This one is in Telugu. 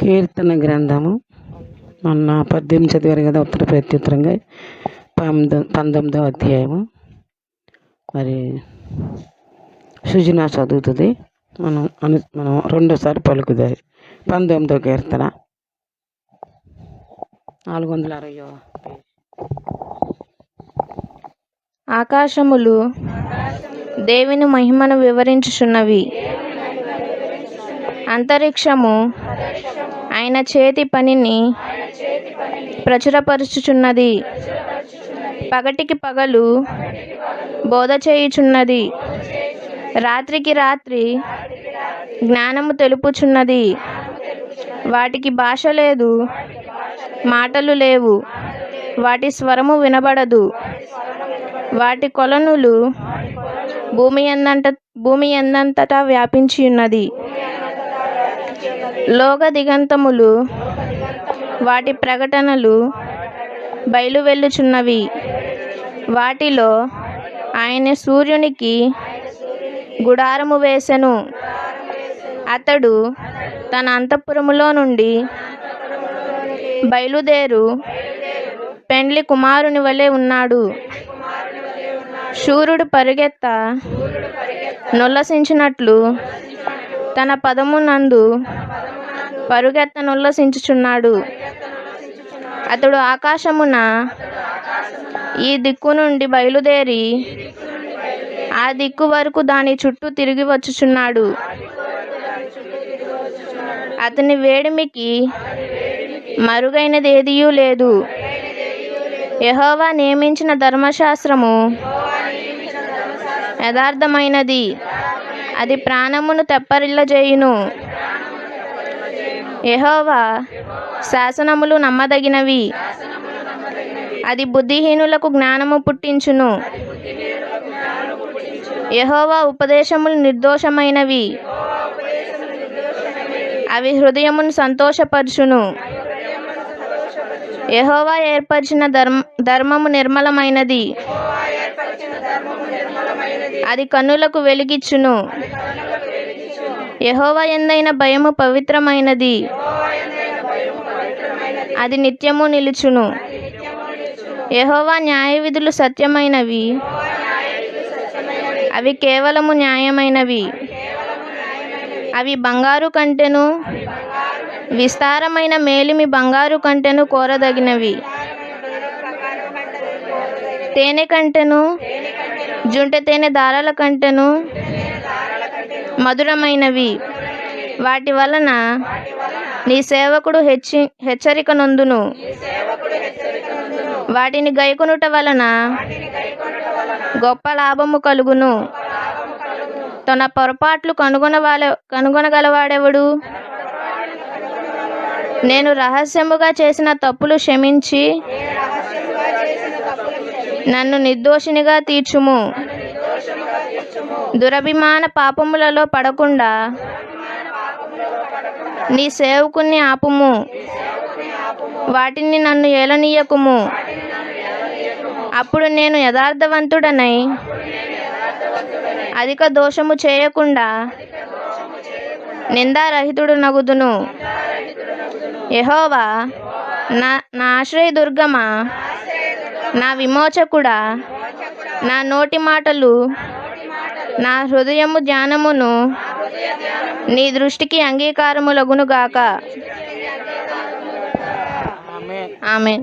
కీర్తన గ్రంథము. మొన్న పద్దెనిమిది చదివారు కదా ఉత్తర ప్రత్యుత్తరంగా. పంతొ పంతొమ్మిదవ అధ్యాయము. మరి సుజనా చదువుతుంది. మనం అను మనం రెండోసారి పలుకుదాయి పంతొమ్మిదో కీర్తన. నాలుగు వందల అరవయో ఆకాశములు దేవుని మహిమను వివరించుచున్నవి. అంతరిక్షము ఆయన చేతి పనిని ప్రచురపరుచుచున్నది. పగటికి పగలు బోధ చేయుచున్నది. రాత్రికి రాత్రి జ్ఞానము తెలుపుచున్నది. వాటికి భాష లేదు మాటలు లేవు వాటి స్వరము వినబడదు. వాటి కొలనులు భూమి ఎందంట భూమి ఎందంతటా వ్యాపించి ఉన్నది లోక దిగంతములు వాటి ప్రకటనలు బయలువెళ్ళుచున్నవి వాటిలో ఆయన సూర్యునికి గుడారము వేసెను. అతడు తన అంతఃపురములో నుండి బయలుదేరు. పెండ్లి కుమారుని వలె ఉన్నాడు. శూరుడు పరుగెత్త నుల్లసించినట్లు తన పదమునందు పరుగెత్తనుల్లసించుచున్నాడు అతడు ఆకాశమున ఈ దిక్కు నుండి బయలుదేరి ఆ దిక్కు వరకు దాని చుట్టూ తిరిగి వచ్చుచున్నాడు. అతని వేడిమికి మరుగైనది ఏదియూ లేదు. యహోవా నియమించిన ధర్మశాస్త్రము యథార్థమైనది. అది ప్రాణమును తెప్పరిల్లజేయును యెహోవా శాసనములు నమ్మదగినవి. అది బుద్ధిహీనులకు జ్ఞానము పుట్టించును. యహోవా ఉపదేశములు నిర్దోషమైనవి. అవి హృదయమును సంతోషపరచును. యహోవా ఏర్పరిచిన ధర్మ ధర్మము నిర్మలమైనది. అది కన్నులకు వెలిగిచ్చును. యహోవా ఎందైన భయము పవిత్రమైనది. అది నిత్యము నిలుచును. యహోవా న్యాయ విధులు సత్యమైనవి. అవి కేవలము న్యాయమైనవి. అవి బంగారు కంటెను విస్తారమైన మేలిమి బంగారు కంటెను కోరదగినవి. తేనె కంటెను జుంట తేనె దారాల కంటెను మధురమైనవి. వాటి వలన నీ సేవకుడు హెచ్చి హెచ్చరిక నందును వాటిని గైకొనుట వలన గొప్ప లాభము కలుగును. తన పొరపాట్లు కనుగొనవాల కనుగొనగలవాడెవడు? నేను రహస్యముగా చేసిన తప్పులు క్షమించి నన్ను నిర్దోషినిగా తీర్చుము. దురభిమాన పాపములలో పడకుండా నీ సేవకుని ఆపుము. వాటిని నన్ను ఏలనీయకుము. అప్పుడు నేను యథార్థవంతుడనై అధిక దోషము చేయకుండా నిందారహితుడు నగుదును యహోవా నా నా ఆశ్రయదుర్గమా నా విమోచకుడా నా నోటి మాటలు నా హృదయము ధ్యానమును నీ దృష్టికి అంగీకారములగునుగాక ఆమె